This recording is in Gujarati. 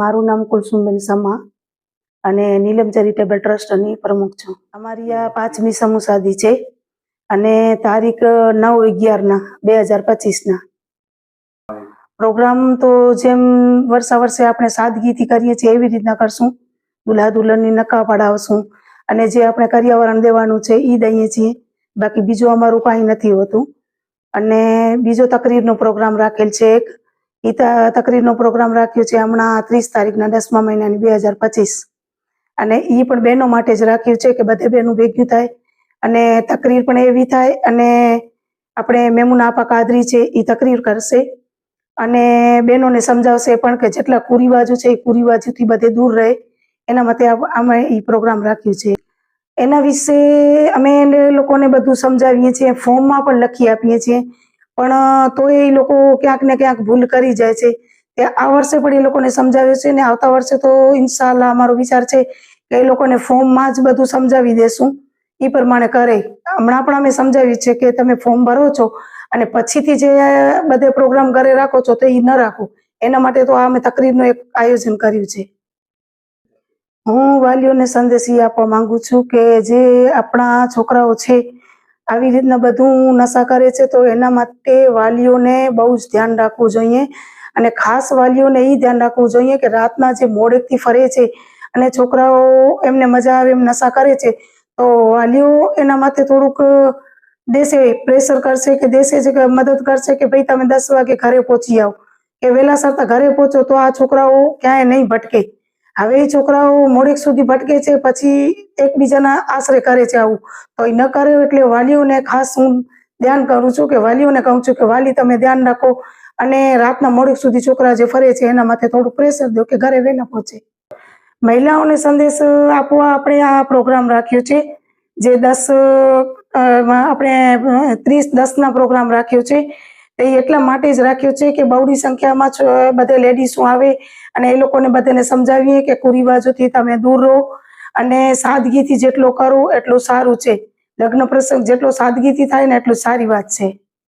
મારું નામ કુલસુમબેન સમા અને નીલમ ચેરિટેબલ ટ્રસ્ટની પ્રમુખ છું. અમારી આ પાંચમી સમૂહ શાદી છે અને તારીખ નવ અગિયારના બે હજાર પચીસના. પ્રોગ્રામ તો જેમ વર્ષા વર્ષે આપણે સાદગીથી કરીએ છીએ એવી રીતના કરશું. દુલ્હા દુલ્હનની નકા પડાવશું અને જે આપણે કરિયાવરણ દેવાનું છે એ દઈએ છીએ. બાકી બીજું અમારું કાંઈ નથી હોતું. અને બીજો તકરીરનો પ્રોગ્રામ રાખેલ છે એક એ તકરીરનો પ્રોગ્રામ રાખ્યો છે હમણાં ત્રીસ તારીખના દસમા મહિનાની બે હજાર પચીસ. અને એ પણ બહેનો માટે જ રાખ્યું છે કે બધે બહેનું ભેગું થાય અને તકરીર પણ એવી થાય અને આપણે મેમુના આપા કાદરી છે એ તકરીર કરશે. અને બહેનોને સમજાવશે પણ કે જેટલા કુરિવાજો છે એ કુરિવાજોથી બધે દૂર રહે. એના માટે અમે એ પ્રોગ્રામ રાખ્યું છે. એના વિશે અમે લોકોને બધું સમજાવીએ છીએ, ફોર્મમાં પણ લખી આપીએ છીએ. પણ તો એ લોકો ક્યાંક ને ક્યાંક ભૂલ કરી જાય છે. તે આ વર્ષે પણ એ લોકોને સમજાવ્યું છે ને આવતા વર્ષે તો ઇન્શાલ્લાહ અમારો વિચાર છે કે એ લોકોને ફોર્મમાં જ બધું સમજાવી દેશું. એ પ્રમાણે કરે. હમણાં પણ અમે સમજાવ્યું છે કે તમે ફોર્મ ભરો છો અને પછીથી જે બધે પ્રોગ્રામ ઘરે રાખો છો તો એ ન રાખો. એના માટે તો આ અમે તકરીબનું એક આયોજન કર્યું છે. હું વાલીઓને સંદેશ એ આપવા માંગુ છું કે જે આપણા છોકરાઓ છે આવી રીતના બધું નશા કરે છે, તો એના માટે વાલીઓને બહુ જ ધ્યાન રાખવું જોઈએ. અને ખાસ વાલીઓને એ ધ્યાન રાખવું જોઈએ કે રાતના જે મોડેકથી ફરે છે અને છોકરાઓ એમને મજા આવે એમ નશા કરે છે, તો વાલીઓ એના માટે થોડુંક દેશે, પ્રેશર કરશે કે દેશે છે કે મદદ કરશે કે ભાઈ તમે દસ વાગે ઘરે પહોંચી આવો. કે વહેલા સરતા ઘરે પહોંચો તો આ છોકરાઓ ક્યાંય નહીં ભટકે. હવે એ છોકરાઓ મોડેક સુધી ભટકે છે, પછી એકબીજાના આશરે કરે છે આવું. તો એ ન કરે એટલે વાલીઓને ખાસ હું ધ્યાન કરું છું કે વાલીઓને કહું છું કે વાલી તમે ધ્યાન રાખો અને રાતના મોડેક સુધી છોકરા જે ફરે છે એના માથે થોડું પ્રેશર દો કે ઘરે વહેલા પહોંચે. મહિલાઓને સંદેશ આપવા આપણે આ પ્રોગ્રામ રાખ્યો છે, જે દસ આપણે ત્રીસ, દસના પ્રોગ્રામ રાખ્યો છે. એ એટલા માટે જ રાખ્યો છે કે બહુડી સંખ્યામાં બધે લેડીઝો આવે અને એ લોકોને બધાને સમજાવીએ કે કુરિવાજોથી તમે દૂર રહો અને સાદગીથી જેટલો કરો એટલું સારું છે. લગ્ન પ્રસંગ જેટલો સાદગીથી થાય ને એટલું સારી વાત છે.